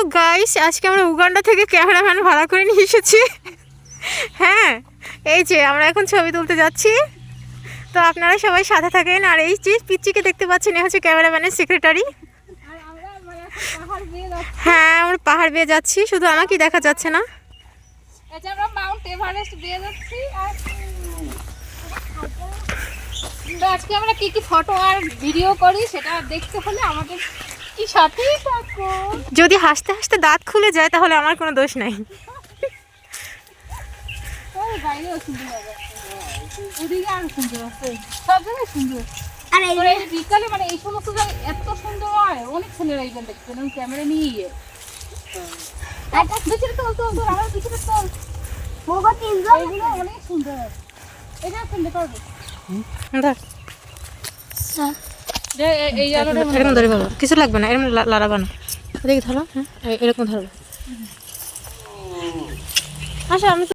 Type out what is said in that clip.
Hello guys, আজকে আমরা Uganda থেকে ক্যামেরাম্যান ভাড়া করে নিয়ে এসেছি। হ্যাঁ এই যে আমরা এখন ছবি তুলতে যাচ্ছি। তো আপনারা সবাই সাথে থাকেন, আর এই যে পিচ্চিকে দেখতে পাচ্ছেন, এ হচ্ছে ক্যামেরাম্যানের সেক্রেটারি হ্যাঁ আমরা পাহাড় বেয়ে যাচ্ছি, শুধু আমাকেই দেখা যাচ্ছে না। আজকে আমরা কি কি ফটো আর ভিডিও করি সেটা দেখতে হলে আমাদের কি সাথেই থাকো? যদি হাসতে হাসতে দাঁত খুলে যায় তাহলে আমার কোনো দোষ নাই। ওই বাইরেও সুন্দর লাগে ওদিকে আরও সুন্দর আছে। সব জায়গায় সুন্দর। আর এই এই বিকালে মানে এই সমস্ত জায়গায় এত সুন্দর হয়। অনেক ছেলেরা এইখানে ওই ক্যামেরা নিয়ে। গিয়ে পিছনে তোল তোল তোল আমার পিছনে তোল। মোগো তিনজন অনেক সুন্দর। এটা সুন্দর এরকম ধরে কিছু লাগবে না এরকম লাড়াবা না দেখি ধরো। হ্যাঁ এরকম ধরো। আচ্ছা আমি